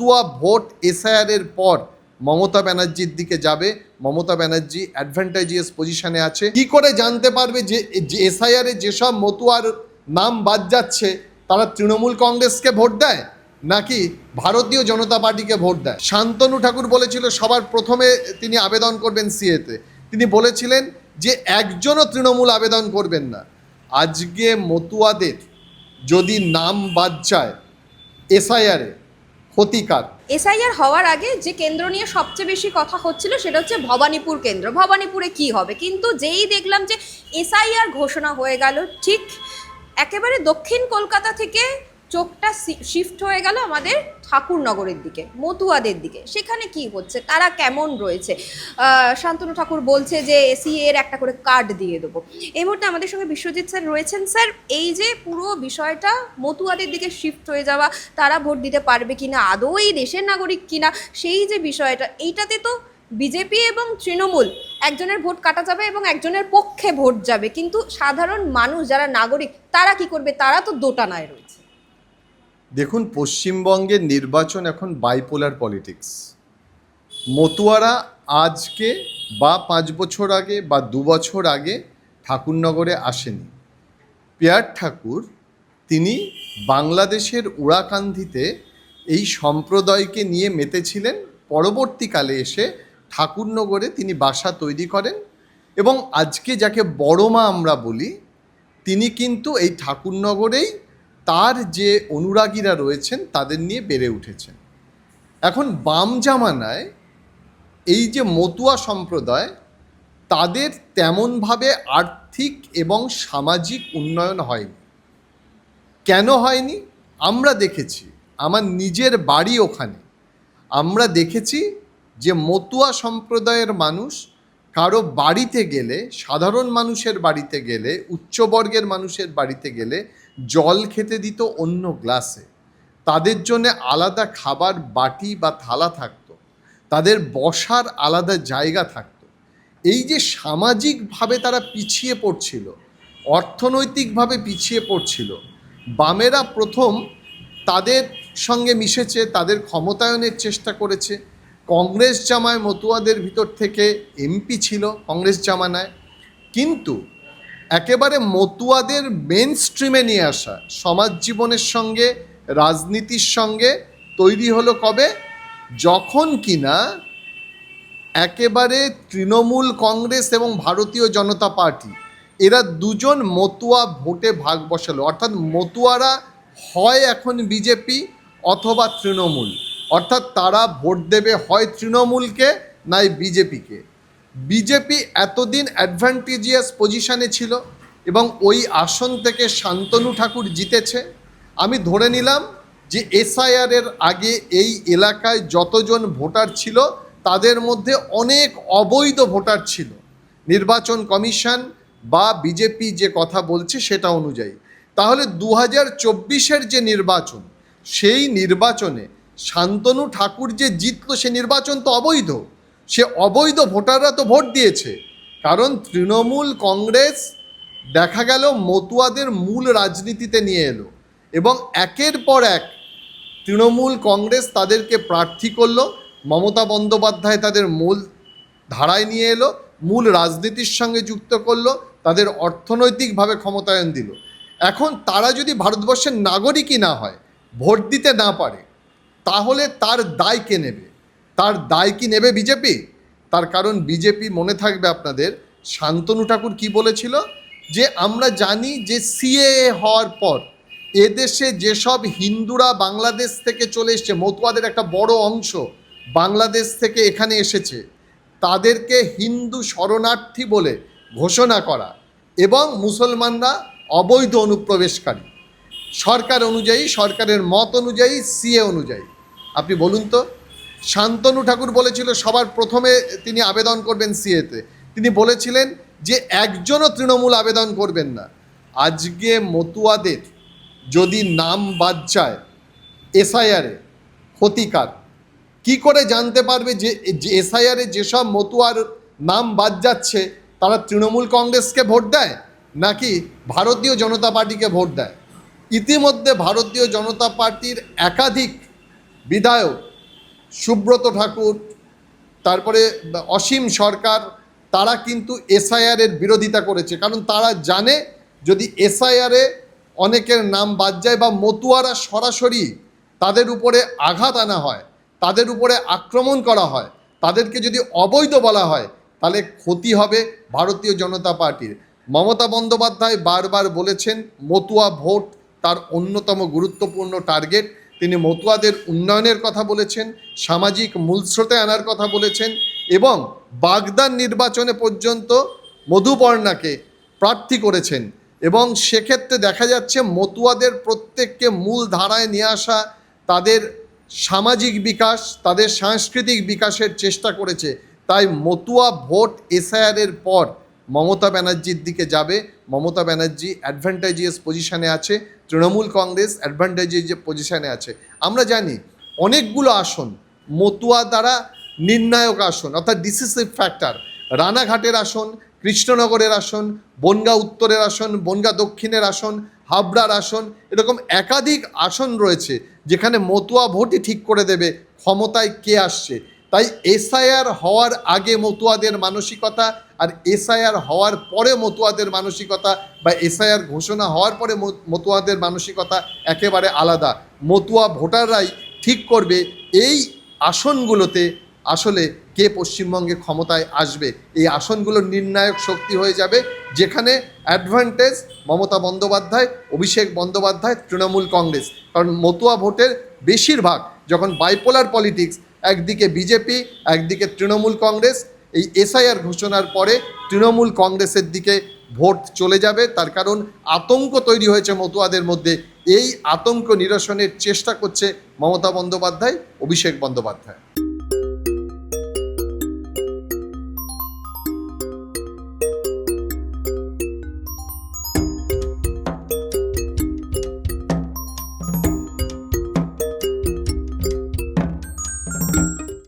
Tuya vote SIR এর পর মমতা ব্যানার্জির দিকে যাবে। মমতা ব্যানার্জি অ্যাডভান্টেজিয়াস পজিশনে আছে। কি করে জানতে পারবে যে এসআইআর যেসব মতুয়ার নাম বাদ যাচ্ছে, তারা তৃণমূল কংগ্রেসকে ভোট দেয় নাকি ভারতীয় জনতা পার্টিকে ভোট দেয়? শান্তনু ঠাকুর বলেছিল, সবার প্রথমে তিনি আবেদন করবেন সিএতে। তিনি বলেছিলেন যে, একজনও তৃণমূল আবেদন করবেন না। আজকে মতুয়াদের যদি নাম বাদ যায় এসআইআরে ক্ষতিকার। এসআইআর হওয়ার আগে যে কেন্দ্র নিয়ে সবচেয়ে বেশি কথা হচ্ছিল সেটা হচ্ছে ভবানীপুর কেন্দ্র। ভবানীপুরে কি হবে? কিন্তু যেই দেখলাম যে এসআইআর ঘোষণা হয়ে গেল, ঠিক একেবারে দক্ষিণ কলকাতা থেকে চোখটা শিফট হয়ে গেল আমাদের ঠাকুরনগরের দিকে, মতুয়াদের দিকে। সেখানে কি হচ্ছে? তারা কেমন রয়েছে? শান্তনু ঠাকুর বলছে যে এসি এর একটা করে কার্ড দিয়ে দেবো। এই মুহূর্তে আমাদের সঙ্গে বিশ্বজিৎ স্যার রয়েছেন। স্যার, এই যে পুরো বিষয়টা, মতুয়াদের দিকে শিফট হয়ে যাওয়া, তারা ভোট দিতে পারবে কিনা আদৌ এই দেশের নাগরিক কিনা, সেই যে বিষয়টা, এইটাতে তো বিজেপি এবং তৃণমূল একজনের ভোট কাটা যাবে এবং একজনের পক্ষে ভোট যাবে। কিন্তু সাধারণ মানুষ যারা নাগরিক, তারা কি করবে? তারা তো দোটানায় রয়েছে। দেখুন, পশ্চিমবঙ্গের নির্বাচন এখন বাইপোলার পলিটিক্স মতুয়ারা আজকে বা পাঁচ বছর আগে বা দু বছর আগে ঠাকুরনগরে আসেনি। পেয়ার ঠাকুর, তিনি বাংলাদেশের উড়াকান্ধিতে এই সম্প্রদায়কে নিয়ে মেতেছিলেন। পরবর্তীকালে এসে ঠাকুরনগরে তিনি বাসা তৈরি করেন এবং আজকে যাকে বড়মা আমরা বলি, তিনি কিন্তু এই ঠাকুরনগরেই তার যে অনুরাগীরা রয়েছেন, তাদের নিয়ে বেড়ে উঠেছেন। এখন বাম জামানায় এই যে মতুয়া সম্প্রদায়, তাদের তেমনভাবে আর্থিক এবং সামাজিক উন্নয়ন হয়নি। কেন হয়নি? আমরা দেখেছি, আমার নিজের বাড়ি ওখানে। আমরা দেখেছি যে মতুয়া সম্প্রদায়ের মানুষ কারও বাড়িতে গেলে, সাধারণ মানুষের বাড়িতে গেলে, উচ্চবর্গের মানুষের বাড়িতে গেলে জল খেতে দিত অন্য গ্লাসে। তাদের জন্য আলাদা খাবার বাটি বা থালা থাকতো। তাদের বসার আলাদা জায়গা থাকতো। এই যে সামাজিকভাবে তারা পিছিয়ে পড়ছিল, অর্থনৈতিকভাবে পিছিয়ে পড়ছিল, বামেরা প্রথম তাদের সঙ্গে মিশেছে, তাদের ক্ষমতায়নের চেষ্টা করেছে। কংগ্রেস জামায় মতুয়াদের ভিতর থেকে এমপি ছিল কংগ্রেস জামানায়। কিন্তু একেবারে মতুয়াদের মেন স্ট্রিমে নিয়ে আসা। সমাজ জীবনের সঙ্গে, রাজনীতির সঙ্গে তৈরি হলো কবে? যখন কিনা একেবারে তৃণমূল কংগ্রেস এবং ভারতীয় জনতা পার্টি, এরা দুজন মতুয়া ভোটে ভাগ বসালো। অর্থাৎ মতুয়ারা হয় এখন বিজেপি অথবা তৃণমূল। অর্থাৎ তারা ভোট দেবে হয় তৃণমূলকে, নাই বিজেপিকে। বিজেপি এতদিন অ্যাডভান্টেজিয়াস পজিশনে ছিল এবং ওই আসন থেকে শান্তনু ঠাকুর জিতেছে। আমি ধরে নিলাম যে এসআইআর এর আগে এই এলাকায় যতজন ভোটার ছিল, তাদের মধ্যে অনেক অবৈধ ভোটার ছিল। নির্বাচন কমিশন বা বিজেপি যে কথা বলছে সেটা অনুযায়ী। তাহলে দু হাজার চব্বিশের যে নির্বাচন, সেই নির্বাচনে শান্তনু ঠাকুর যে জিতলো, সে নির্বাচন তো অবৈধ। সে অবৈধ ভোটাররা তো ভোট দিয়েছে। কারণ তৃণমূল কংগ্রেস দেখা গেল মতুয়াদের মূল রাজনীতিতে নিয়ে এলো এবং একের পর এক তৃণমূল কংগ্রেস তাদেরকে প্রার্থী করল, মমতা বন্দ্যোপাধ্যায় তাদের মূল ধারায় নিয়ে এলো, মূল রাজনীতির সঙ্গে যুক্ত করল, তাদের অর্থনৈতিকভাবে ক্ষমতায়ন দিল। এখন তারা যদি ভারতবর্ষের নাগরিকই না হয়, ভোট দিতে না পারে, তাহলে তার দায় কে নেবে? তার দায় কি নেবে বিজেপি? তার কারণ বিজেপি মনে থাকবে আপনাদের, শান্তনু ঠাকুর কি বলেছিল? যে আমরা জানি যে সিএএ হওয়ার পর এদেশে যেসব হিন্দুরা বাংলাদেশ থেকে চলে এসছে, মতুয়াদের একটা বড় অংশ বাংলাদেশ থেকে এখানে এসেছে, তাদেরকে হিন্দু শরণার্থী বলে ঘোষণা করা এবং মুসলমানরা অবৈধ অনুপ্রবেশকারী। সরকার অনুযায়ী, সরকারের মত অনুযায়ী, সিএ অনুযায়ী। আপনি বলুন তো শান্তনু ঠাকুর বলেছিল, সবার প্রথমে তিনি আবেদন করবেন সিএতে। তিনি বলেছিলেন যে, একজনও তৃণমূল আবেদন করবেন না। আজকে মতুয়াদের যদি নাম বাদ যায় এসআইআরে, ক্ষতিকার। কি করে জানতে পারবে যে এসআইআরে যেসব মতুয়ার নাম বাদ যাচ্ছে, তারা তৃণমূল কংগ্রেসকে ভোট দেয়, নাকি ভারতীয় জনতা পার্টিকে ভোট দেয়? ইতিমধ্যে ভারতীয় জনতা পার্টির একাধিক বিধায়ক সুব্রত ঠাকুর, তারপরে অসীম সরকার, তারা কিন্তু এসআইআরের বিরোধিতা করেছে। কারণ তারা জানে যদি এসআইআরে অনেকের নাম বাদ যায় বা মতুয়ারা সরাসরি তাদের উপরে আঘাত আনা হয়, তাদের উপরে আক্রমণ করা হয়, তাদেরকে যদি অবৈধ বলা হয়, তাহলে ক্ষতি হবে ভারতীয় জনতা পার্টির। মমতা বন্দ্যোপাধ্যায় বারবার বলেছেন, মতুয়া ভোট তার অন্যতম গুরুত্বপূর্ণ টার্গেট তিনি মতুয়াদের উন্নয়নের কথা বলেছেন, সামাজিক মূলস্রোতে আনার কথা বলেছেন এবং বাগদান নির্বাচনে পর্যন্ত মধুপর্ণাকে প্রার্থী করেছেন। এবং সেক্ষেত্রে দেখা যাচ্ছে মতুয়াদের প্রত্যেককে মূল ধারায় নিয়ে আসা তাদের সামাজিক বিকাশ, তাদের সাংস্কৃতিক বিকাশের চেষ্টা করেছে। তাই মতুয়া ভোট এসআইআরের পর মমতা ব্যানার্জির দিকে যাবে। মমতা ব্যানার্জি অ্যাডভান্টেজিয়াস পজিশানে আছে, তৃণমূল কংগ্রেস অ্যাডভান্টেজিয়াস পজিশানে আছে। আমরা জানি অনেকগুলো আসন, মতুয়া দ্বারা নির্ণায়ক আসন, অর্থাৎ ডিসিসিভ ফ্যাক্টর রানাঘাটের আসন, কৃষ্ণনগরের আসন, বনগা উত্তরের আসন, বনগা দক্ষিণের আসন, হাবড়ার আসন, এরকম একাধিক আসন রয়েছে যেখানে মতুয়া ভোটই ঠিক করে দেবে ক্ষমতায় কে আসছে। তাই এসআইআর হওয়ার আগে মতুয়াদের মানসিকতা আর এসআইআর হওয়ার পরে মতুয়াদের মানসিকতা বা এসআইআর ঘোষণা হওয়ার পরে মতুয়াদের মানসিকতা একেবারে আলাদা। মতুয়া ভোটাররাই ঠিক করবে এই আসনগুলোতে আসলে কে পশ্চিমবঙ্গে ক্ষমতায় আসবে। এই আসনগুলোর নির্ণায়ক শক্তি হয়ে যাবে, যেখানে অ্যাডভান্টেজ মমতা বন্দ্যোপাধ্যায়, অভিষেক বন্দ্যোপাধ্যায়, তৃণমূল কংগ্রেস। কারণ মতুয়া ভোটের বেশিরভাগ যখন বাইপোলার পলিটিক্স একদিকে বিজেপি, একদিকে তৃণমূল কংগ্রেস। এই এসআইআর ঘোষণার পরে তৃণমূল কংগ্রেসের দিকে ভোট চলে যাবে। তার কারণ আতঙ্ক তৈরি হয়েছে মতুয়াদের মধ্যে। এই আতঙ্ক নিরসনের চেষ্টা করছে মমতা বন্দ্যোপাধ্যায়, অভিষেক বন্দ্যোপাধ্যায়।